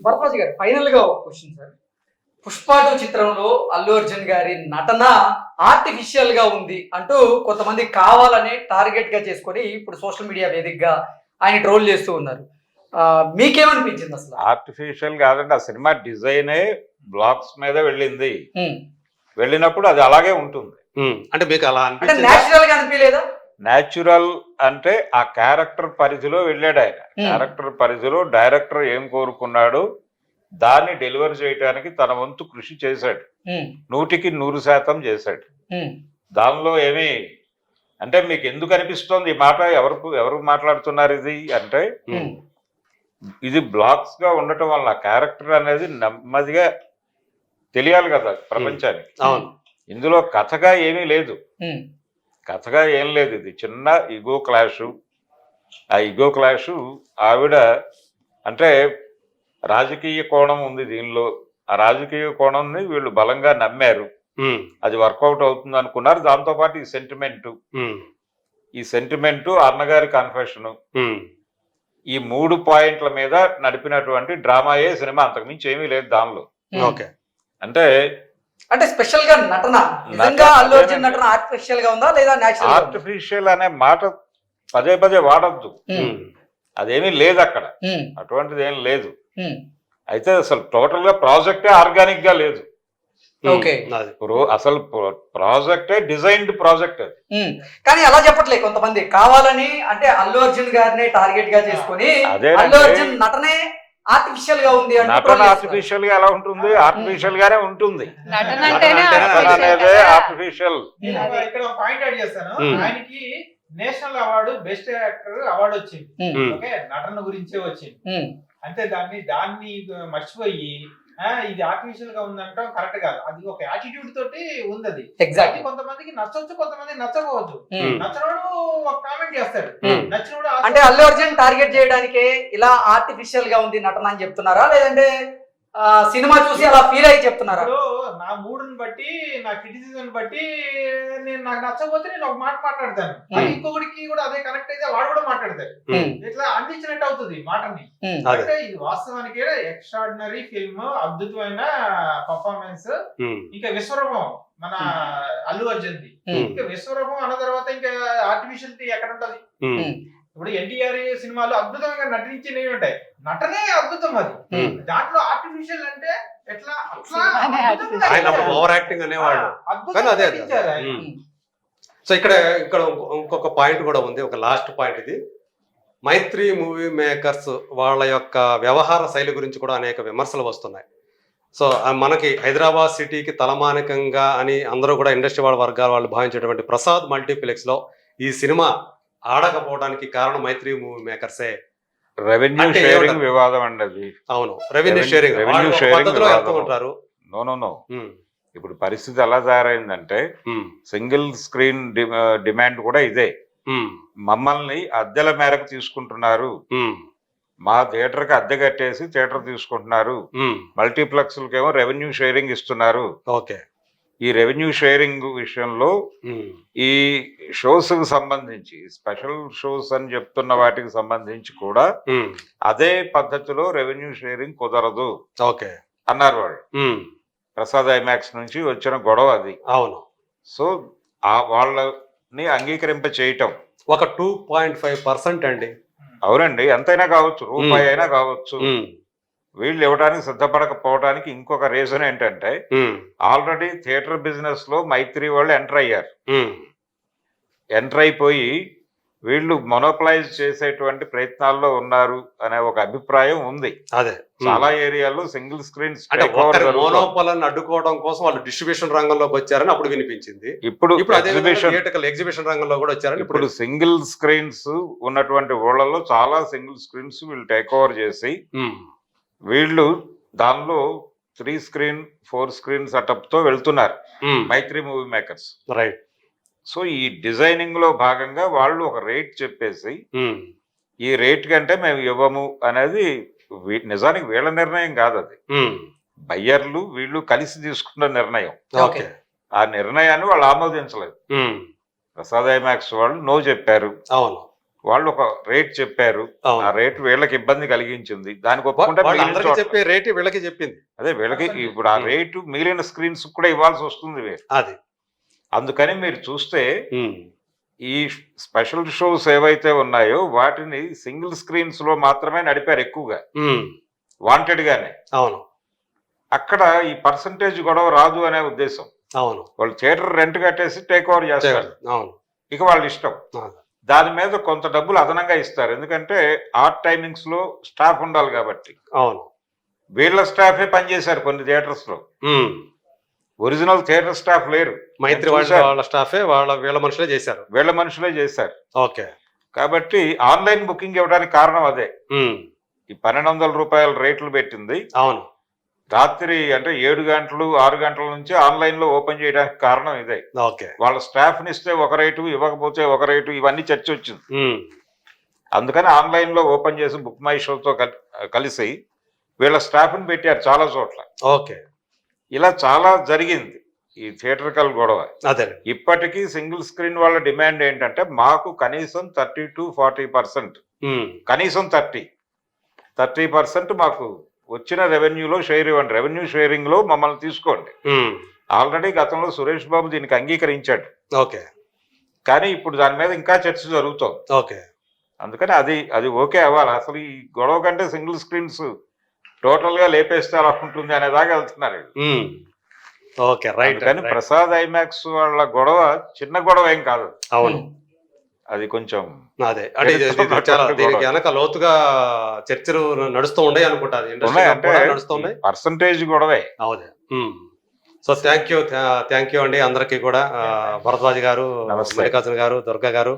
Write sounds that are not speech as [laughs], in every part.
భరద్వాజ్ గారు ఫైనల్గా ఒక క్వశ్చన్ సార్. పుష్ప టూ చిత్రంలో అల్లు అర్జున్ గారి నటన ఆర్టిఫిషియల్గా ఉంది అంటూ కొంతమంది కావాలనే టార్గెట్గా చేసుకొని ఇప్పుడు సోషల్ మీడియా వేదికగా ఆయన ట్రోల్ చేస్తూ ఉన్నారు. ఆ, మీకేమనిపించింది అసలు? ఆర్టిఫిషియల్ కాదండి ఆ సినిమా డిజైనే బ్లాక్స్ మీద వెళ్ళింది. వెళ్ళినప్పుడు అది అలాగే ఉంటుంది. అంటే మీకు అలా అంటే అనిపించిందా? నేచురల్గా అనిపించలేదా? న్యాచురల్ అంటే ఆ క్యారెక్టర్ పరిధిలో వెళ్ళాడు ఆయన. క్యారెక్టర్ పరిధిలో డైరెక్టర్ ఏం కోరుకున్నాడు? దాన్ని డెలివర్ చేయడానికి తన వంతు కృషి చేశాడు. నూటికి నూరు శాతం చేశాడు. దానిలో ఏమి? అంటే మీకు ఎందుకు అనిపిస్తోంది? ఈ మాట ఎవరు ఎవరు మాట్లాడుతున్నారు ఇది? అంటే ఇది బ్లాక్స్గా ఉండటం వల్ల క్యారెక్టర్ అనేది నెమ్మదిగా తెలియాలి కదా ప్రపంచానికి. ఇందులో కథగా ఏమీ లేదు. కథగా ఏం లేదు ఇది. చిన్న ఇగో క్లాషు ఆ ఇగో క్లాషు ఆవిడ అంటే రాజకీయ కోణం ఉంది దీనిలో. ఆ రాజకీయ కోణంని వీళ్ళు బలంగా నమ్మారు. అది వర్కౌట్ అవుతుంది అనుకున్నారు. దాంతోపాటు ఈ సెంటిమెంటు ఈ సెంటిమెంటు అన్నగారి కన్ఫెషను ఈ మూడు పాయింట్ల మీద నడిపినటువంటి డ్రామాయే సినిమా అంతకుమించి ఏమీ లేదు దానిలో. ఓకే. అంటే అంటే స్పెషల్గా నటన. నిజంగా అల్లు అర్జున్ నటన ఆర్టిఫిషియల్గా ఉందా లేదా నేచురల్ ఆర్టిఫిషియల్ అనే మాట పదే పదే వాడద్దు. అదేమీ లేదు అక్కడ. అటువంటిది ఏం లేదు. అయితే అసలు టోటల్గా ప్రాజెక్టే ఆర్గానిక్గా లేదు. ప్రో- అసలు ప్రాజెక్టే డిజైన్డ్ ప్రాజెక్ట్ అది. కానీ అలా చెప్పట్లే కొంతమంది. కావాలని అంటే అల్లు అర్జున్ గారిని టార్గెట్గా చేసుకొని. అల్లు అర్జున్ నటనే ఆర్టిఫిషియల్గా ఉంది అంటూ నటన. ఆర్టిఫిషియల్గా ఎలా ఉంటుంది? ఆర్టిఫిషియల్ గానే ఉంటుంది. ఆర్టిఫిషియల్. ఇక్కడ ఒక పాయింట్ యాడ్ చేస్తాను. ఆయనకి national award best actor award వచ్చింది. ఓకే? నటన గురించే వచ్చింది. అంతే దాన్ని దాన్ని మర్చిపోయి ఇది ఆర్టిఫిషియల్గా ఉందంటాం కరెక్ట్ కాదు. అది ఒక యాటిట్యూడ్ తోటి ఉంది అది ఎగ్జాక్ట్లీ అది కొంతమందికి నచ్చొచ్చు కొంతమంది నచ్చకపోవచ్చు. ఉమ్. నచ్చినోడు ఒక కామెంట్ చేస్తాడు. ఉమ్. నచ్చినోడు అంటే అల్లు అర్జున్ టార్గెట్ చేయడానికి ఇలా ఆర్టిఫిషియల్గా ఉంది నటన అని చెప్తున్నారా? లేదంటే సినిమా చూసి అలా ఫీల్ అయ్యి చెప్తున్నారా? నా మూడుని బట్టి నా క్రిటిసిజం బట్టి నేను నాకు నచ్చకపోతే నేను ఒక మాట మాట్లాడతాను. ఇంకొకటికి కూడా అదే కనెక్ట్ అయితే వాడు కూడా మాట్లాడతాడు. ఇట్లా అందించినట్టు అవుతుంది మాటని. అంటే ఇది వాస్తవానికి ఎక్స్ట్రాడినరీ ఫిల్మ్ అద్భుతమైన పర్ఫార్మెన్స్ ఇంకా విశ్వరూపం మన అల్లు అర్జున్ది. ఉమ్, ఇంకా విశ్వరూపం అన్న తర్వాత ఇంకా ఆర్టిఫిషియల్టీ ఎక్కడ ఉంటది? ఇప్పుడు ఎన్టీఆర్ సినిమాలు అద్భుతంగా నటించినవి ఉంటాయి నటనే అద్భుతం అది. దాంట్లో ఆర్టిఫిషియల్ అంటే ఎట్లా ఆయన. ఓవర్ యాక్టింగ్ అనేవాడు. కానీ అదే. సో ఇక్కడ ఇక్కడ ఇంకో- ఇంకొక పాయింట్ కూడా ఉంది ఒక లాస్ట్ పాయింట్ ఇది. మైత్రి మూవీ మేకర్స్ వాళ్ళ యొక్క వ్యవహార శైలి గురించి కూడా అనేక విమర్శలు వస్తున్నాయి. సో మనకి హైదరాబాద్ సిటీకి తలమానికంగా అని అందరూ కూడా ఇండస్ట్రీ వాళ్ళ వర్గాల వాళ్ళు భావించేటువంటి ప్రసాద్ మల్టీప్లెక్స్లో ఈ సినిమా ఆడకపోవడానికి కారణం మైత్రి మూవీ మేకర్సే రెవెన్యూ షేరింగ్? వివాదం అండి అది. అవును. రెవెన్యూ షేరింగ్ వివాదం. ఉంటారు. నో నో నో ఇప్పుడు పరిస్థితి ఎలా తయారైందంటే సింగిల్ స్క్రీన్ డిమాండ్ కూడా ఇదే. మమ్మల్ని అద్దెల మేరకు తీసుకుంటున్నారు. మా థియేటర్కి అద్దె కట్టేసి థియేటర్ తీసుకుంటున్నారు. ఉమ్, మల్టీప్లెక్స్లకేమో రెవెన్యూ షేరింగ్ ఇస్తున్నారు. ఓకే. ఈ రెవెన్యూ షేరింగ్ విషయంలో ఈ షోస్కు సంబంధించి స్పెషల్ షోస్ అని చెప్తున్న వాటికి సంబంధించి కూడా అదే పద్ధతిలో రెవెన్యూ షేరింగ్ కుదరదు ఓకే. అన్నారు వాళ్ళు. ప్రసాద్ ఐమాక్స్ నుంచి వచ్చిన గొడవ అది. అవును. సో ఆ వాళ్ళని అంగీకరింప చేయటం. ఒక టూ పాయింట్ ఫైవ్ పర్సెంట్ అండి. అవునండి ఎంతైనా కావచ్చు రూపాయి అయినా కావచ్చు. వీళ్ళు ఇవ్వడానికి సిద్ధపడకపోవడానికి ఇంకొక రీజన్ ఏంటంటే ఆల్రెడీ థియేటర్ బిజినెస్లో మైత్రి వాళ్ళు ఎంటర్ అయ్యారు. ఎంటర్ అయిపోయి వీళ్ళు మొనోపలైజ్ చేసేటువంటి ప్రయత్నాల్లో ఉన్నారు అనే ఒక అభిప్రాయం ఉంది. అదే. చాలా ఏరియాల్లో సింగిల్ ఒక్కరి మోనోపాలను అడ్డుకోవడం కోసం వాళ్ళు డిస్ట్రిబ్యూషన్ రంగంలోకి వచ్చారని అప్పుడు వినిపించింది. ఇప్పుడు ఎగ్జిబిషన్ ఎగ్జిబిషన్ రంగంలో కూడా వచ్చారని ఇప్పుడు సింగిల్ స్క్రీన్స్ ఉన్నటువంటి ఊళ్ళలో చాలా సింగిల్ స్క్రీన్స్ వీళ్ళు టేక్ ఓవర్ చేసి వీళ్ళు దానిలో త్రీ స్క్రీన్ ఫోర్ స్క్రీన్ సెటప్తో వెళ్తున్నారు Mythri movie makers. Right. So ఈ డిజైనింగ్లో భాగంగా వాళ్ళు ఒక రేట్ చెప్పేసి ఈ రేట్ కంటే మేము ఇవ్వము అనేది నిజానికి వీళ్ళ నిర్ణయం కాదు అది. బయ్యర్లు వీళ్ళు కలిసి తీసుకున్న నిర్ణయం. ఓకే. ఆ నిర్ణయాన్ని వాళ్ళు ఆమోదించలేదు. ప్రసాద్ ఐమాక్స్ వాళ్ళు నో చెప్పారు. అవును. వాళ్ళు ఒక రేట్ చెప్పారు. ఆ రేట్ వీళ్ళకి ఇబ్బంది కలిగించింది. దానికి ఒప్పుకుంటే చెప్పే రేటు వీళ్ళకి చెప్పింది. అదే వీళ్ళకి ఇప్పుడు ఆ. రేటు మిగిలిన స్క్రీన్స్ కూడా ఇవ్వాల్సి వస్తుంది. అది. అందుకని మీరు చూస్తే. ఈ స్పెషల్ షోస్ ఏవైతే ఉన్నాయో వాటిని సింగిల్ స్క్రీన్స్లో మాత్రమే నడిపారు ఎక్కువగా. వాంటెడ్ గానే. అవును. అక్కడ ఈ పర్సంటేజ్ గొడవ రాదు అనే ఉద్దేశం. అవును. వాళ్ళు థియేటర్ రెంట్ కట్టేసి టేక్ ఓవర్ చేస్తారు. అవును. ఇక వాళ్ళ ఇష్టం. దాని మీద కొంత డబ్బులు అదనంగా ఇస్తారు. ఎందుకంటే ఆర్ట్ టైమింగ్స్లో స్టాఫ్ ఉండాలి కాబట్టి. అవును. వీళ్ళ స్టాఫే పనిచేశారు కొన్ని థియేటర్స్లో. ఉమ్. ఒరిజినల్ థియేటర్ స్టాఫ్ లేరు. మైత్రి వాళ్ళ స్టాఫే వాళ్ళ వీళ్ళ మనుషులే చేశారు. వీళ్ళ మనుషులే చేశారు. ఓకే. కాబట్టి ఆన్లైన్ బుకింగ్ ఇవ్వడానికి కారణం అదే. ఈ పన్నెండు వందల రూపాయల రేట్లు పెట్టింది. అవును. రాత్రి అంటే ఏడు గంటలు ఆరు గంటల నుంచి ఆన్లైన్లో ఓపెన్ చేయడానికి కారణం ఇదే. ఓకే. వాళ్ళ స్టాఫ్ని ఇస్తే ఒక రేటు ఇవ్వకపోతే ఒక రేటు ఇవన్నీ చర్చ వచ్చింది. అందుకని ఆన్లైన్లో ఓపెన్ చేసి బుక్ మై షోతో కల్- కలిసి వీళ్ళ స్టాఫ్ని పెట్టారు చాలా చోట్ల. ఓకే. ఇలా చాలా జరిగింది ఈ థియేటర్కల్ గొడవ. అదే. ఇప్పటికీ సింగిల్ స్క్రీన్ వాళ్ళ డిమాండ్ ఏంటంటే మాకు కనీసం థర్టీ టు ఫార్టీ పర్సెంట్. కనీసం థర్టీ. థర్టీ పర్సెంట్ మాకు వచ్చిన రెవెన్యూలో షేర్ ఇవ్వండి. రెవెన్యూ షేరింగ్లో మమ్మల్ని తీసుకోండి. ఆల్రెడీ గతంలో సురేష్ బాబు దీనికి అంగీకరించాడు. ఓకే. కానీ ఇప్పుడు దాని మీద ఇంకా చర్చ జరుగుతోంది. ఓకే. అందుకని అది అది ఓకే అవ్వాలి. అసలు ఈ గొడవ కంటే సింగిల్ స్క్రీన్స్ టోటల్గా లేపేస్తే అలా ఉంటుంది అనే దాకా వెళ్తున్నారు. ఓకే రైట్ కానీ. ప్రసాద్ ఐమాక్స్ వాళ్ళ గొడవ చిన్న గొడవ ఏం కాదు. అవును. అది కొంచెం అదే. అంటే [laughs] చాలా దీనికి వెనక లోతుగా చర్చలు నడుస్తూ ఉన్నాయి అనుకుంటా ఇండస్ట్రీ ఉన్నాయి అంటే నడుస్తున్నాయి పర్సంటేజ్ గొడవే. అవుదే so thank you thank you అండి అందరికీ కూడా. భరద్వాజ్ గారు. మల్లికార్జున గారు దుర్గా గారు.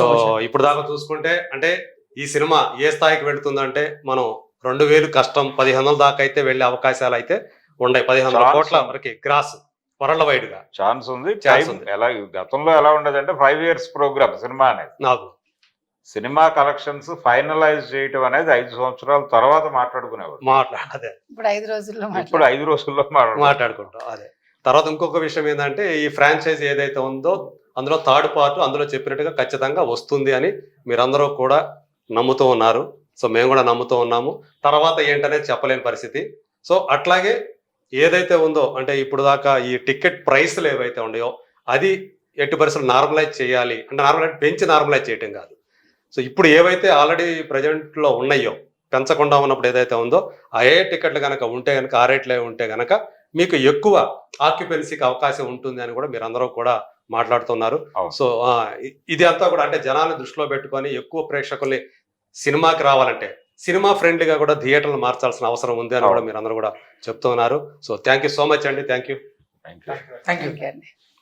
సో ఇప్పుడు దాకా చూసుకుంటే అంటే ఈ సినిమా ఏ స్థాయికి వెళుతుందంటే మనం రెండు వేలు కష్టం పదిహేను వందల దాకా అయితే వెళ్ళే అవకాశాలు అయితే ఉన్నాయి. పదిహేను కోట్ల. వరకు గ్రాస్. వరల్డ్ వైడ్గా ఛాన్స్ ఉంది. ఎలా గతంలో ఎలా ఉండదు అంటే ఫైవ్ ఇయర్స్ ప్రోగ్రామ్ సినిమా అనేది. నాకు. సినిమా కలెక్షన్స్ ఫైనలైజ్ చేయటం అనేది ఐదు సంవత్సరాల తర్వాత మాట్లాడుకునేవారు. మాట్లా అదే. ఇప్పుడు ఐదు రోజుల్లో ఇప్పుడు మాట్లాడు ఐదు రోజుల్లో మాట్లాడు మాట్లాడుకుంటాం అదే. తర్వాత ఇంకొక విషయం ఏంటంటే ఈ ఫ్రాంచైజీ ఏదైతే ఉందో అందులో థర్డ్ పార్ట్ అందులో చెప్పినట్టుగా ఖచ్చితంగా వస్తుంది అని మీరందరూ కూడా నమ్ముతూ ఉన్నారు. సో మేము కూడా నమ్ముతూ ఉన్నాము. తర్వాత ఏంటనేది చెప్పలేని పరిస్థితి. సో అట్లాగే ఏదైతే ఉందో అంటే ఇప్పుడు దాకా ఈ టికెట్ ప్రైస్లు ఏవైతే ఉన్నాయో అది ఎట్టి పరిస్థితులు నార్మలైజ్ చేయాలి. అంటే నార్మలైజ్ పెంచి నార్మలైజ్ చేయటం కాదు. సో ఇప్పుడు ఏవైతే ఆల్రెడీ ప్రజెంట్లో ఉన్నాయో పెంచకుండా ఉన్నప్పుడు ఏదైతే ఉందో ఆ ఏ టికెట్లు కనుక ఉంటే కనుక ఆ రేట్లే ఉంటే కనుక మీకు ఎక్కువ ఆక్యుపెన్సీకి అవకాశం ఉంటుంది అని కూడా మీరు అందరూ కూడా మాట్లాడుతున్నారు. సో ఇది అంతా కూడా అంటే జనాలను దృష్టిలో పెట్టుకొని ఎక్కువ ప్రేక్షకుల్ని సినిమాకి రావాలంటే సినిమా ఫ్రెండ్లీగా కూడా థియేటర్లు మార్చాల్సిన అవసరం ఉంది అని కూడా. మీరు అందరూ కూడా చెప్తున్నారు. So thank you so much అండి. Thank you thank you